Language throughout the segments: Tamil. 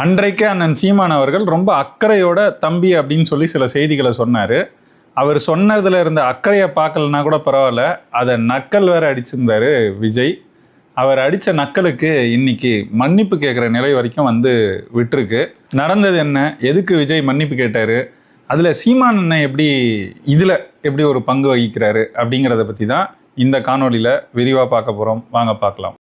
அன்றைக்கே அண்ணன் சீமான் அவர்கள் ரொம்ப அக்கறையோட தம்பி அப்படின்னு சொல்லி சில செய்திகளை சொன்னார். அவர் சொன்னதில் இருந்த அக்கறையை பார்க்கலனா கூட பரவாயில்ல. அதை நக்கல் வேற அடிச்சிருந்தாரு விஜய். அவர் அடித்த நக்கலுக்கு இன்னைக்கு மன்னிப்பு கேட்குற நிலை வரைக்கும் வந்து விட்டுருக்கு. நடந்தது என்ன? எதுக்கு விஜய் மன்னிப்பு கேட்டார்? அதில் சீமான் அண்ணன் எப்படி இதில் எப்படி ஒரு பங்கு வகிக்கிறாரு அப்படிங்கிறத பற்றி தான் இந்த காணொளியில் விரிவாக பார்க்க போகிறோம் வாங்க பார்க்கலாம்.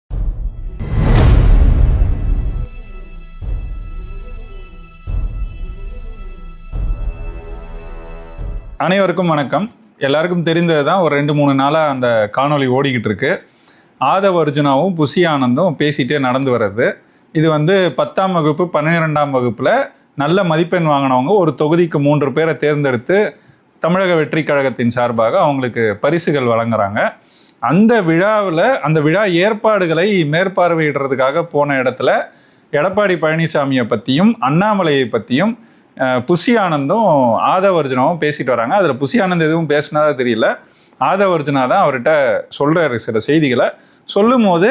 அனைவருக்கும் வணக்கம். எல்லாருக்கும் தெரிந்தது தான் ஒரு ரெண்டு மூணு நாளாக அந்த காணொளி ஓடிக்கிட்டு இருக்கு. ஆதவ அர்ஜுனாவும் புசி ஆனந்தும் பேசிகிட்டே நடந்து வர்றது. இது வந்து பத்தாம் வகுப்பு பன்னிரெண்டாம் வகுப்பில் நல்ல மதிப்பெண் வாங்கினவங்க ஒரு தொகுதிக்கு மூன்று பேரை தேர்ந்தெடுத்து தமிழக வெற்றி கழகத்தின் சார்பாக அவங்களுக்கு பரிசுகள் வழங்குறாங்க. அந்த விழாவில் அந்த விழா ஏற்பாடுகளை மேற்பார்வையிடுறதுக்காக போன இடத்துல எடப்பாடி பழனிசாமியை பற்றியும் அண்ணாமலையை பற்றியும் புஷி புசி ஆனந்தும் ஆதவர்ஜுனாவும் பேசிட்டு வராங்க. அதில் புசி ஆனந்த் எதுவும் பேசினதா தெரியல. ஆதவர்ஜுனா தான் அவர்கிட்ட சொல்கிறாரு சில செய்திகளை. சொல்லும்போது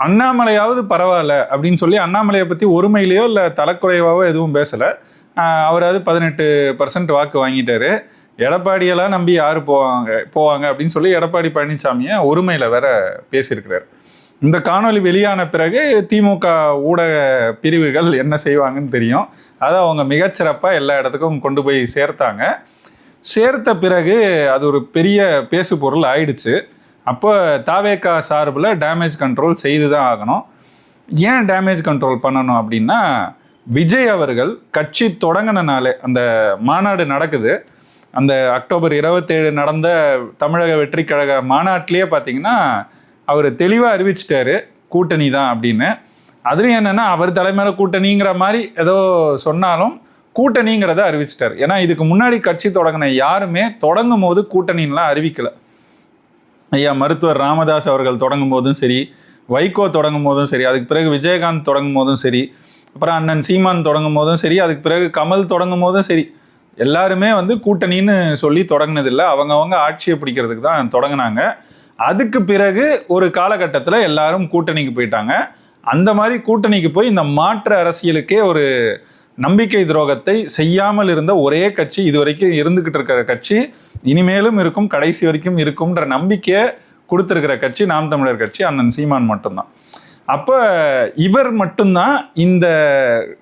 அண்ணாமலையாவது பரவாயில்ல அப்படின்னு சொல்லி அண்ணாமலையை பற்றி ஒருமையிலையோ இல்லை தலைக்குறைவாவோ எதுவும் பேசலை. அவராவது பதினெட்டு பர்சன்ட் வாக்கு வாங்கிட்டாரு. எடப்பாடியெல்லாம் நம்பி யார் போவாங்க போவாங்க அப்படின்னு சொல்லி எடப்பாடி பழனிசாமியை ஒருமையில் வேற பேசியிருக்கிறார். இந்த காணொளி வெளியான பிறகு திமுக ஊடக பிரிவுகள் என்ன செய்வாங்கன்னு தெரியும். அதை அவங்க மிகச்சிறப்பாக எல்லா இடத்துக்கும் கொண்டு போய் சேர்த்தாங்க. சேர்த்த பிறகு அது ஒரு பெரிய பேசு பொருள் ஆயிடுச்சு. அப்போ தாவேக்கா சார்பில் டேமேஜ் கண்ட்ரோல் செய்து தான் ஆகணும். ஏன் டேமேஜ் கண்ட்ரோல் பண்ணணும் அப்படின்னா விஜய் அவர்கள் கட்சி தொடங்கினாலே அந்த மாநாடு நடக்குது. அந்த அக்டோபர் இருபத்தேழு நடந்த தமிழக வெற்றி கழக மாநாட்டிலேயே பார்த்தீங்கன்னா அவர் தெளிவாக அறிவிச்சிட்டாரு கூட்டணி தான் அப்படின்னு. அதுலேயும் என்னென்னா அவர் தலைமையில் கூட்டணிங்கிற மாதிரி ஏதோ சொன்னாலும் கூட்டணிங்கிறத அறிவிச்சிட்டார். ஏன்னா இதுக்கு முன்னாடி கட்சி தொடங்கின யாருமே தொடங்கும் போது கூட்டணின்லாம் அறிவிக்கலை. ஐயா மருத்துவர் ராமதாஸ் அவர்கள் தொடங்கும் போதும் சரி வைகோ தொடங்கும் போதும் சரி அதுக்கு பிறகு விஜயகாந்த் தொடங்கும் போதும் சரி அப்புறம் அண்ணன் சீமான் தொடங்கும் போதும் சரி அதுக்கு பிறகு கமல் தொடங்கும் போதும் சரி எல்லாருமே வந்து கூட்டணின்னு சொல்லி தொடங்கினதில்லை. அவங்கவங்க ஆட்சியை பிடிக்கிறதுக்கு தான் தொடங்கினாங்க. அதுக்கு பிறகு ஒரு காலகட்டத்தில் எல்லாரும் கூட்டணிக்கு போயிட்டாங்க. அந்த மாதிரி கூட்டணிக்கு போய் இந்த மாற்று அரசியலுக்கே ஒரு நம்பிக்கை துரோகத்தை செய்யாமல் இருந்த ஒரே கட்சி இது வரைக்கும் இருந்துக்கிட்டு இருக்கிற கட்சி இனிமேலும் இருக்கும் கடைசி வரைக்கும் இருக்கும்ன்ற நம்பிக்கையை கொடுத்துருக்கிற கட்சி நாம் தமிழர் கட்சி அண்ணன் சீமான் மட்டும்தான். அப்போ இவர் மட்டும்தான் இந்த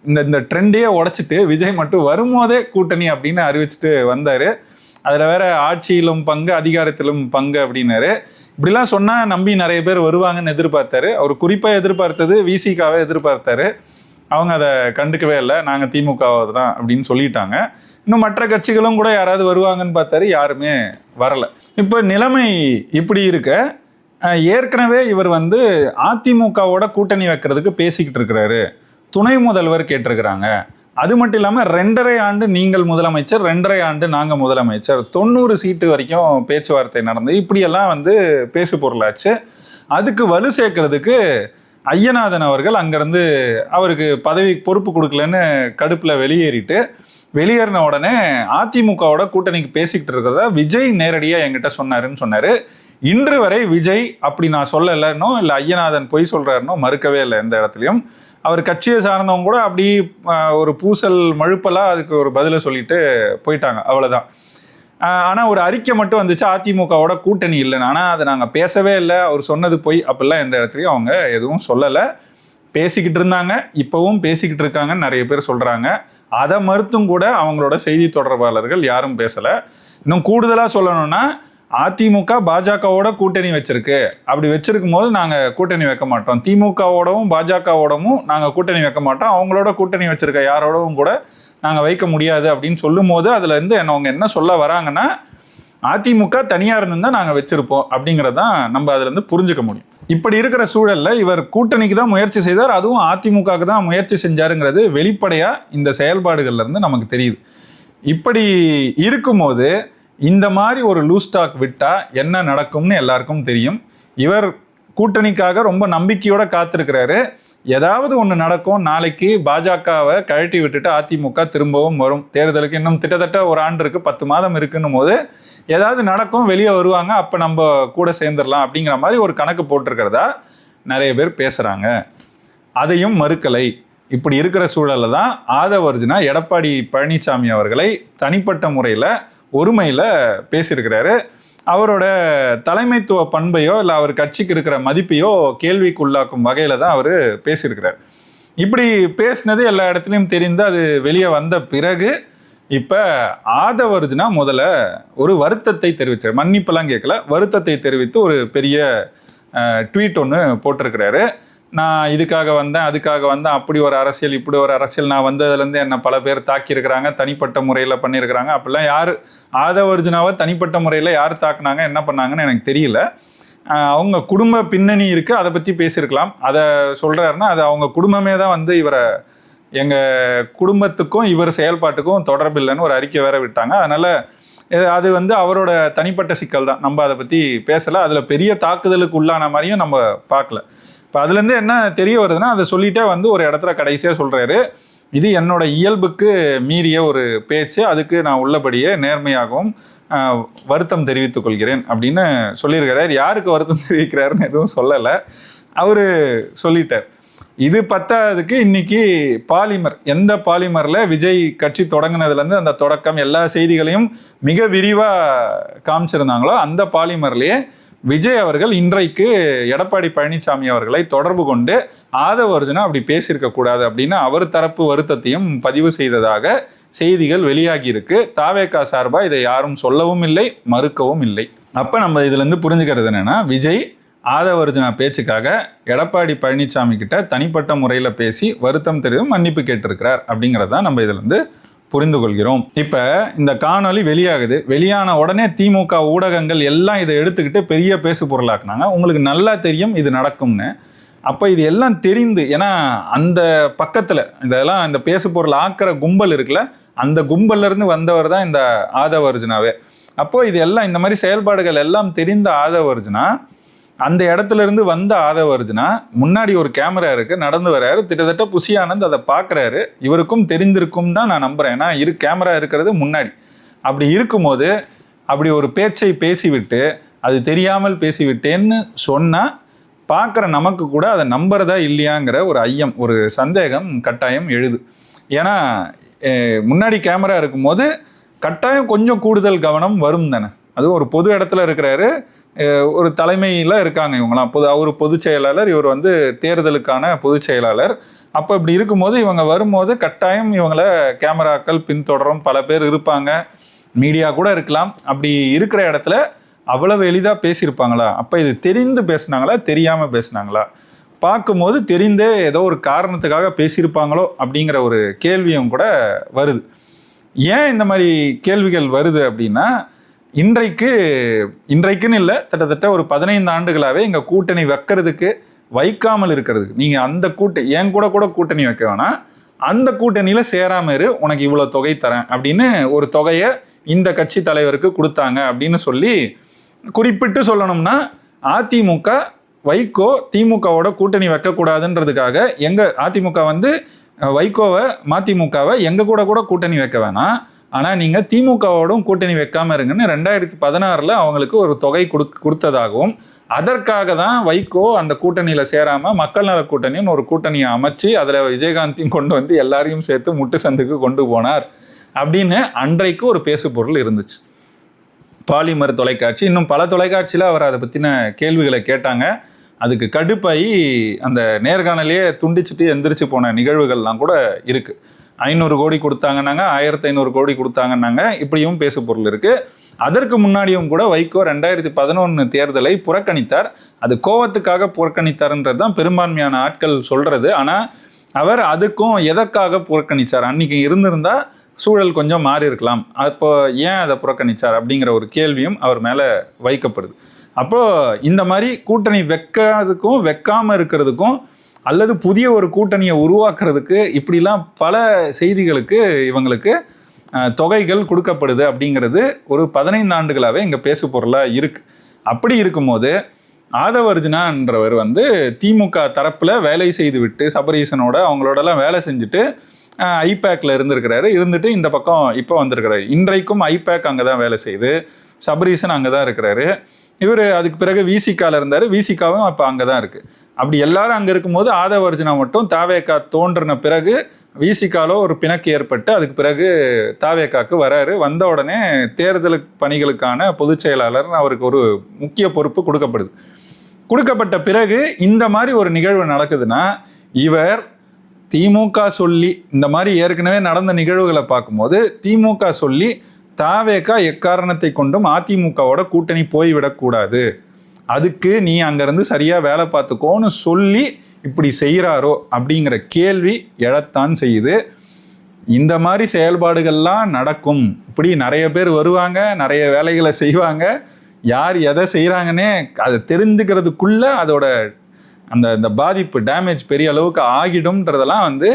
இந்த இந்த ட்ரெண்டையே உடைச்சிட்டு விஜய் மட்டும் வரும்போதே கூட்டணி அப்படின்னு அறிவிச்சிட்டு வந்தார். அதில் வேற ஆட்சியிலும் பங்கு அதிகாரத்திலும் பங்கு அப்படின்னாரு. இப்படிலாம் சொன்னால் நம்பி நிறைய பேர் வருவாங்கன்னு எதிர்பார்த்தாரு. அவர் குறிப்பாக எதிர்பார்த்தது விசிகாவை எதிர்பார்த்தாரு. அவங்க அதை கண்டுக்கவே இல்லை. நாங்கள் திமுகவை தான் அப்படின்னு சொல்லிட்டாங்க. இன்னும் மற்ற கட்சிகளும் கூட யாராவது வருவாங்கன்னு பார்த்தாரு. யாருமே வரலை. இப்போ நிலைமை இப்படி இருக்க ஏற்கனவே இவர் வந்து அதிமுகவோட கூட்டணி வைக்கிறதுக்கு பேசிக்கிட்டு இருக்கிறாரு. துணை முதல்வர் கேட்டிருக்கிறாங்க. அது மட்டும் இல்லாமல் ரெண்டரை ஆண்டு நீங்கள் முதலமைச்சர் ரெண்டரை ஆண்டு நாங்கள் முதலமைச்சர். தொண்ணூறு சீட்டு வரைக்கும் பேச்சுவார்த்தை நடந்து இப்படியெல்லாம் வந்து பேசு பொருளாச்சு. அதுக்கு வலு சேர்க்கறதுக்கு ஐயநாதன் அவர்கள் அங்கேருந்து அவருக்கு பதவி பொறுப்பு கொடுக்கலன்னு கடுப்பில் வெளியேறிட்டு வெளியேறின உடனே அதிமுகவோட கூட்டணிக்கு பேசிக்கிட்டு இருக்கிறத விஜய் நேரடியாக என்கிட்ட சொன்னாருன்னு சொன்னார். இன்று வரை விஜய் அப்படி நான் சொல்லலைன்னோ இல்லை ஐயநாதன் பொய் சொல்கிறாருனோ மறுக்கவே இல்லை எந்த இடத்துலையும். அவர் கட்சியை சார்ந்தவங்க கூட அப்படி ஒரு பூசல் மழுப்பலாக அதுக்கு ஒரு பதிலை சொல்லிட்டு போயிட்டாங்க. அவ்வளோதான் ஆனால் ஒரு அறிக்கை மட்டும் வந்துச்சு அதிமுகவோட கூட்டணி இல்லைன்னு. ஆனால் அதை நாங்கள் பேசவே இல்லை. அவர் சொன்னது போய். அப்படிலாம் எந்த இடத்துலையும் அவங்க எதுவும் சொல்லலை. பேசிக்கிட்டு இருந்தாங்க. இப்போவும் பேசிக்கிட்டு இருக்காங்கன்னு நிறைய பேர் சொல்கிறாங்க அதை மறுத்தும் கூட அவங்களோட செய்தி தொடர்பாளர்கள் யாரும் பேசலை. இன்னும் கூடுதலாக சொல்லணும்னா அதிமுக பாஜகவோட கூட்டணி வச்சிருக்கு. அப்படி வச்சிருக்கும் போது நாங்கள் கூட்டணி வைக்க மாட்டோம். திமுகவோடவும் பாஜகவோடவும் நாங்கள் கூட்டணி வைக்க மாட்டோம். அவங்களோட கூட்டணி வச்சிருக்க யாரோடவும் கூட நாங்கள் வைக்க முடியாது அப்படின்னு சொல்லும் போது அதுல இருந்து அவங்க என்ன சொல்ல வராங்கன்னா அதிமுக தனியாக இருந்திருந்தா நாங்கள் வச்சிருப்போம். அப்படிங்கிறதான் நம்ம அதுலேருந்து புரிஞ்சுக்க முடியும். இப்படி இருக்கிற சூழல்ல இவர் கூட்டணிக்கு தான் முயற்சி செய்தார். அதுவும் அதிமுகவுக்கு தான் முயற்சி செஞ்சாருங்கிறது வெளிப்படையாக இந்த செயல்பாடுகள்ல இருந்து நமக்கு தெரியுது. இப்படி இருக்கும்போது இந்த மாதிரி ஒரு லூஸ் ஸ்டாக் விட்டால் என்ன நடக்கும்னு எல்லாருக்கும் தெரியும். இவர் கூட்டணிக்காக ரொம்ப நம்பிக்கையோட காத்திருக்கிறாரு. ஏதாவது ஒன்று நடக்கும் நாளைக்கு பாஜகவை கழட்டி விட்டுட்டு அதிமுக திரும்பவும் வரும். தேர்தலுக்கு இன்னும் கிட்டத்தட்ட ஒரு ஆண்டு இருக்குது பத்து மாதம் இருக்குன்னும் போது ஏதாவது நடக்கும் வெளியே வருவாங்க அப்போ நம்ம கூட சேர்ந்துடலாம் அப்படிங்கிற மாதிரி ஒரு கணக்கு போட்டிருக்கிறதா நிறைய பேர் பேசுகிறாங்க அதையும் மறுக்கலை. இப்படி இருக்கிற சூழலில் தான் ஆதவர்ஜுனா எடப்பாடி பழனிசாமி அவர்களை தனிப்பட்ட முறையில் ஒருமையில் பேசியிருக்கிறாரு. அவரோட தலைமைத்துவ பண்பையோ இல்லை அவர் கட்சிக்கு இருக்கிற மதிப்பையோ கேள்விக்குள்ளாக்கும் வகையில் தான் அவர் பேசியிருக்கிறார். இப்படி பேசினது எல்லா இடத்துலையும் தெரிந்து அது வெளியே வந்த பிறகு இப்போ ஆதவர்ஜுனா முதல்ல ஒரு வருத்தத்தை தெரிவிச்சார். மன்னிப்பெல்லாம் கேட்கல. வருத்தத்தை தெரிவித்து ஒரு பெரிய ட்வீட் ஒன்று போட்டிருக்கிறாரு. நான் இதுக்காக வந்தேன் அதுக்காக வந்தேன் அப்படி ஒரு அரசியல் இப்படி ஒரு அரசியல். நான் வந்ததுலேருந்து என்னை பல பேர் தாக்கியிருக்கிறாங்க தனிப்பட்ட முறையில் பண்ணியிருக்கிறாங்க. அப்படிலாம் யார் ஆதவர்ஜுனாவை தனிப்பட்ட முறையில் யார் தாக்குனாங்க என்ன பண்ணாங்கன்னு எனக்கு தெரியல. அவங்க குடும்ப பின்னணி இருக்குது அதை பற்றி பேசியிருக்கலாம். அதை சொல்கிறாருன்னா அது அவங்க குடும்பமே தான் வந்து இவரை எங்கள் குடும்பத்துக்கும் இவர் செயல்பாட்டுக்கும் தொடர்பில்லைன்னு ஒரு அறிக்கை வேற விட்டாங்க. அதனால் அது வந்து அவரோட தனிப்பட்ட சிக்கல் தான். நம்ம அதை பற்றி பேசலை. அதில் பெரிய தாக்குதலுக்கு உள்ளான மாதிரியும் நம்ம பார்க்கல. இப்போ அதுலேருந்து என்ன தெரிய வருதுன்னா அதை சொல்லிட்டே வந்து ஒரு இடத்துல கடைசியாக சொல்கிறாரு இது என்னோட இயல்புக்கு மீறிய ஒரு பேச்சு. அதுக்கு நான் உள்ளபடியே நேர்மையாகவும் வருத்தம் தெரிவித்துக் கொள்கிறேன் அப்படின்னு சொல்லியிருக்கிறார். யாருக்கு வருத்தம் தெரிவிக்கிறாருன்னு எதுவும் சொல்லலை. அவர் சொல்லிட்டார். இது பத்தாததுக்கு இன்னைக்கு பாலிமர் எந்த பாலிமரில் விஜய் கட்சி தொடங்கினதுலேருந்து அந்த தொடக்கம் எல்லா செய்திகளையும் மிக விரிவாக காமிச்சிருந்தாங்களோ அந்த பாலிமர்லேயே விஜய் அவர்கள் இன்றைக்கு எடப்பாடி பழனிசாமி அவர்களை தொடர்பு கொண்டு ஆதவ அர்ஜுனா அப்படி பேசியிருக்க கூடாது அப்படின்னு அவர் தரப்பு வருத்தத்தையும் பதிவு செய்ததாக செய்திகள் வெளியாகி இருக்கு. தாவேகா சார்பாக இதை யாரும் சொல்லவும் இல்லை மறுக்கவும் இல்லை. அப்போ நம்ம இதுலேருந்து புரிஞ்சுக்கிறது என்னன்னா விஜய் ஆதவர்ஜுனா பேச்சுக்காக எடப்பாடி பழனிசாமி கிட்ட தனிப்பட்ட முறையில் பேசி வருத்தம் தெரிவித்து மன்னிப்பு கேட்டிருக்கிறார் அப்படிங்கிறத நம்ம இதுலேருந்து புரிந்து கொள்கிறோம் இப்போ இந்த காணொளி வெளியாகுது. வெளியான உடனே திமுக ஊடகங்கள் எல்லாம் இதை எடுத்துக்கிட்டு பெரிய பேசு பொருளாக்குனாங்க. உங்களுக்கு நல்லா தெரியும் இது நடக்கும்னு. அப்போ இது எல்லாம் தெரிந்து ஏன்னா அந்த பக்கத்தில் இதெல்லாம் இந்த பேசு பொருள் ஆக்கிற கும்பல் இருக்குல்ல அந்த கும்பல்லேருந்து வந்தவர் தான் இந்த ஆதவர்ஜுனாவே அப்போது இது எல்லாம் இந்த மாதிரி செயல்பாடுகள் எல்லாம் தெரிந்த ஆதவர்ஜுனா அந்த இடத்துல இருந்து வந்த ஆதவர்ஜுனா முன்னாடி ஒரு கேமரா இருக்கு நடந்து வர்றாரு கிட்டத்தட்ட புசி ஆனந்த் அதை பார்க்குறாரு. இவருக்கும் தெரிந்திருக்கும் தான் நான் நம்புறேன். ஏன்னா இரு கேமரா இருக்கிறது முன்னாடி. அப்படி இருக்கும்போது அப்படி ஒரு பேச்சை பேசிவிட்டு அது தெரியாமல் பேசிவிட்டேன்னு சொன்னால் பார்க்குற நமக்கு கூட அதை நம்புறதா இல்லையாங்கிற ஒரு ஐயம் ஒரு சந்தேகம் கட்டாயம் எழுது. ஏன்னா முன்னாடி கேமரா இருக்கும்போது கட்டாயம் கொஞ்சம் கூடுதல் கவனம் வரும் தானே. அதுவும் ஒரு பொது இடத்துல இருக்கிறாரு. ஒரு தலைமையில் இருக்காங்க இவங்களாம் பொது அவர் பொதுச் செயலாளர் இவர் வந்து தேர்தலுக்கான பொதுச் செயலாளர். அப்போ இப்படி இருக்கும்போது இவங்க வரும்போது கட்டாயம் இவங்கள கேமராக்கள் பின்தொடரும் பல பேர் இருப்பாங்க. மீடியா கூட இருக்கலாம். அப்படி இருக்கிற இடத்துல அவ்வளவு எளிதாக பேசியிருப்பாங்களா? அப்போ இது தெரிந்து பேசுனாங்களா? தெரியாமல் பேசுனாங்களா? பார்க்கும்போது தெரிந்தே ஏதோ ஒரு காரணத்துக்காக பேசியிருப்பாங்களோ? அப்படிங்கிற ஒரு கேள்வியும் கூட வருது. ஏன் இந்த மாதிரி கேள்விகள் வருது அப்படின்னா இன்றைக்கு இன்றைக்குன்னு இல்லை கிட்டத்தட்ட ஒரு பதினைந்து ஆண்டுகளாகவே எங்கள் கூட்டணி வைக்கிறதுக்கு வைக்காமல் இருக்கிறதுக்கு நீங்கள் அந்த கூட்ட என் கூட கூட கூட்டணி வைக்க வேணாம். அந்த கூட்டணியில் சேராமல் இரு உனக்கு இவ்வளோ தொகை தரேன் அப்படின்னு ஒரு தொகையை இந்த கட்சி தலைவருக்கு கொடுத்தாங்க அப்படின்னு சொல்லி குறிப்பிட்டு சொல்லணும்னா அதிமுக வைகோ திமுகவோட கூட்டணி வைக்கக்கூடாதுன்றதுக்காக எங்கள் அதிமுக வந்து வைகோவை மதிமுகவை எங்கள் கூட கூட கூட்டணி வைக்க வேணாம். ஆனால் நீங்கள் திமுகவோடும் கூட்டணி வைக்காம இருங்கன்னு ரெண்டாயிரத்தி பதினாறில் அவங்களுக்கு ஒரு தொகை கொடு கொடுத்ததாகவும் அதற்காக தான் வைகோ அந்த கூட்டணியில் சேராமல் மக்கள் நல கூட்டணின்னு ஒரு கூட்டணியை அமைச்சு அதில் விஜயகாந்தையும் கொண்டு வந்து எல்லாரையும் சேர்த்து முட்டு சந்துக்கு கொண்டு போனார். அப்படின்னு அன்றைக்கு ஒரு பேசு பொருள் இருந்துச்சு. பாலிமர் தொலைக்காட்சி இன்னும் பல தொலைக்காட்சியில் அவர் அதை பற்றின கேள்விகளை கேட்டாங்க. அதுக்கு கடுப்பாகி அந்த நேர்காணலையே துண்டிச்சுட்டு எந்திரிச்சு போன நிகழ்வுகள்லாம் கூட இருக்குது ஐநூறு கோடி கொடுத்தாங்கன்னாங்க ஆயிரத்தி ஐநூறு கோடி கொடுத்தாங்கன்னாங்க. இப்படியும் பேசு பொருள் இருக்குது அதற்கு முன்னாடியும் கூட வைகோ ரெண்டாயிரத்தி பதினொன்று தேர்தலை புறக்கணித்தார். அது கோவத்துக்காக புறக்கணித்தார்ன்றது தான் பெரும்பான்மையான ஆட்கள் சொல்கிறது ஆனால் அவர் அதுக்கும் எதற்காக புறக்கணித்தார் அன்னைக்கு இருந்திருந்தா சூழல் கொஞ்சம் மாறி இருக்கலாம். அப்போ ஏன் அதை புறக்கணித்தார் அப்படிங்கிற ஒரு கேள்வியும் அவர் மேலே வைக்கப்படுது. அப்போ இந்த மாதிரி கூட்டணி வைக்காததுக்கும் வைக்காமல் இருக்கிறதுக்கும் அல்லது புதிய ஒரு கூட்டணியை உருவாக்குறதுக்கு இப்படிலாம் பல செய்திகளுக்கு இவங்களுக்கு தொகைகள் கொடுக்கப்படுது அப்படிங்கிறது ஒரு பதினைந்து ஆண்டுகளாகவே இங்கே பேசு பொருளாக இருக்குது அப்படி இருக்கும்போது ஆதவர்ஜுனான்றவர் வந்து திமுக தரப்பில் வேலை செய்து விட்டு சபரீசனோட அவங்களோடலாம் வேலை செஞ்சுட்டு ஐபேக்கில் இருந்திருக்கிறாரு. இருந்துட்டு இந்த பக்கம் இப்போ வந்திருக்கிறாரு. இன்றைக்கும் ஐபேக் அங்கே தான் வேலை செய்யுது சபரீசன் அங்கே தான் இருக்கிறாரு. இவர் அதுக்கு பிறகு விசிகாவில் இருந்தார். விசிகாவும் அப்போ அங்கே தான் இருக்குது அப்படி எல்லாரும் அங்கே இருக்கும்போது ஆதவர்ஜனா மட்டும் தாவேக்கா தோன்றின பிறகு விசிகாலோ ஒரு பிணக்கு ஏற்பட்டு அதுக்கு பிறகு தாவேக்காக்கு வராரு. வந்த உடனே தேர்தல் பணிகளுக்கான பொதுச் செயலாளர் அவருக்கு ஒரு முக்கிய பொறுப்பு கொடுக்கப்படுது. கொடுக்கப்பட்ட பிறகு இந்த மாதிரி ஒரு நிகழ்வு நடக்குதுன்னா இவர் திமுக சொல்லி இந்த மாதிரி ஏற்கனவே நடந்த நிகழ்வுகளை பார்க்கும்போது திமுக சொல்லி தாவேக்கா எக்காரணத்தை கொண்டும் அதிமுகவோட கூட்டணி போய்விடக்கூடாது அதுக்கு நீ அங்கேருந்து சரியாக வேலை பார்த்துக்கோன்னு சொல்லி இப்படி செய்கிறாரோ அப்படிங்கிற கேள்வி எழத்தான் செய்யுது. இந்த மாதிரி செயல்பாடுகள்லாம் நடக்கும். இப்படி நிறைய பேர் வருவாங்க நிறைய வேலைகளை செய்வாங்க. யார் எதை செய்கிறாங்கன்னே அதை தெரிஞ்சுக்கிறதுக்குள்ளே அதோட அந்த இந்த பாதிப்பு டேமேஜ் பெரிய அளவுக்கு ஆகிடும்ன்றதெல்லாம் வந்து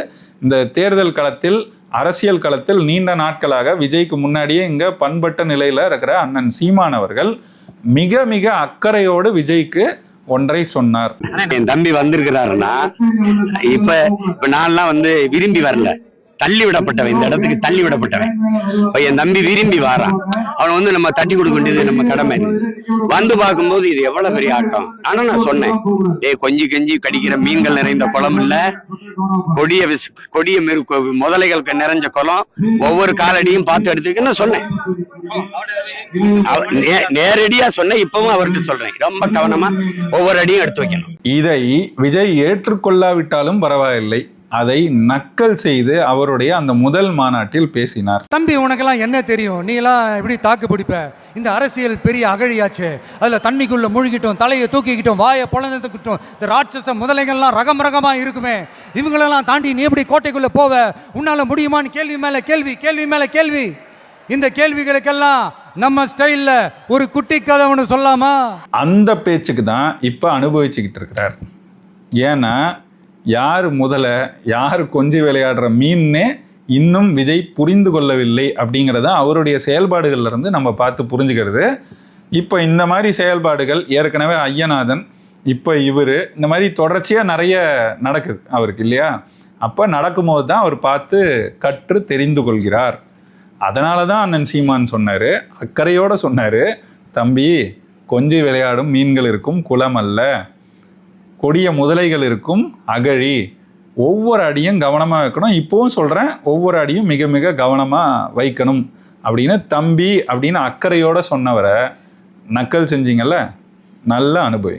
இந்த தேர்தல் களத்தில் அரசியல் களத்தில் நீண்ட நாட்களாக விஜய்க்கு முன்னாடியே இங்கே பண்பட்ட நிலையில் இருக்கிற அண்ணன் சீமான் அவர்கள் மிக மிக அக்கறையோடு விஜய்க்கு ஒன்றை சொன்னார். என் தம்பி வந்திருக்கிறாருன்னா இப்ப இப்ப நான்லாம் வந்து விரும்பி வரல. தள்ளி விடப்பட்டவன் இந்த இடத்துக்கு தள்ளி விடப்பட்டவன். இப்ப என் தம்பி விரும்பி வாரான். அவனை வந்து நம்ம தட்டி கொடுக்க வேண்டியது நம்ம கடமை. வந்து பார்க்கும்போது இது எவ்வளவு பெரிய ஆட்டம்? ஆனா நான் சொன்னேன். ஏய் கொஞ்சி கஞ்சி கடிக்கிற மீன்கள் நிறைந்த குளம் இல்ல. கொடிய கொடிய மிரு முதலைகளுக்கு நிறைஞ்ச குளம் ஒவ்வொரு காலடியும் பார்த்து எடுத்துக்கன்னு சொன்னேன். நேரடியா சொன்னேன் இப்பவும் அவர்கிட்ட சொல்றேன். ரொம்ப கவனமா ஒவ்வொரு அடியும் எடுத்து வைக்கணும். இதை விஜய் ஏற்றுக்கொள்ளாவிட்டாலும் பரவாயில்லை. அதை நக்கல் செய்து அவருடைய அந்த முதல் மாநாட்டில் பேசினார். தம்பி உனக்கெல்லாம் என்ன தெரியும்? நீ எல்லாம் எப்படி தாக்கு பிடிப்ப. இந்த அரசியல் பெரிய அகழியாச்சு. அதில் தண்ணிக்குள்ள முழுகிட்டோம் தலையை தூக்கிக்கிட்டோம் வாயை பொழந்துக்கிட்டோம் இந்த ராட்சச முதலைகள்லாம் ரகம் ரகமா இருக்குமே. இவங்களெல்லாம் தாண்டி நீ எப்படி கோட்டைக்குள்ள போவ? உன்னால முடியுமான்னு கேள்வி மேல கேள்வி கேள்வி மேல கேள்வி. இந்த கேள்விகளுக்கெல்லாம் நம்ம ஸ்டைல்ல ஒரு குட்டி கதை ஒன்று சொல்லாமா? அந்த பேச்சுக்கு தான் இப்போ அனுபவிச்சுக்கிட்டு இருக்கிறார். ஏன்னா யார் முதல்ல யார் கொஞ்சி விளையாடுற மீன்னே இன்னும் விஜய் புரிந்து கொள்ளவில்லை அப்படிங்கிறத அவருடைய செயல்பாடுகள்ல இருந்து நம்ம பார்த்து புரிஞ்சுக்கிறது. இப்போ இந்த மாதிரி செயல்பாடுகள் ஏற்கனவே ஐயநாதன் இப்போ இவர் இந்த மாதிரி தொடர்ச்சியாக நிறைய நடக்குது அவருக்கு இல்லையா? அப்போ நடக்கும்போது தான் அவர் பார்த்து கற்று தெரிந்து கொள்கிறார். அதனால தான் அண்ணன் சீமான் சொன்னார் அக்கறையோடு சொன்னார் தம்பி கொஞ்சி விளையாடும் மீன்கள் இருக்கும் குளம் அல்ல. கொடிய முதலைகள் இருக்கும் அகழி. ஒவ்வொரு அடியும் கவனமாக வைக்கணும். இப்போவும் சொல்கிறேன் ஒவ்வொரு அடியும் மிக மிக கவனமாக வைக்கணும். அப்படின்னு தம்பி அப்படின்னு அக்கறையோட சொன்னவரை நக்கல் செஞ்சீங்கல்ல நல்ல அனுபவி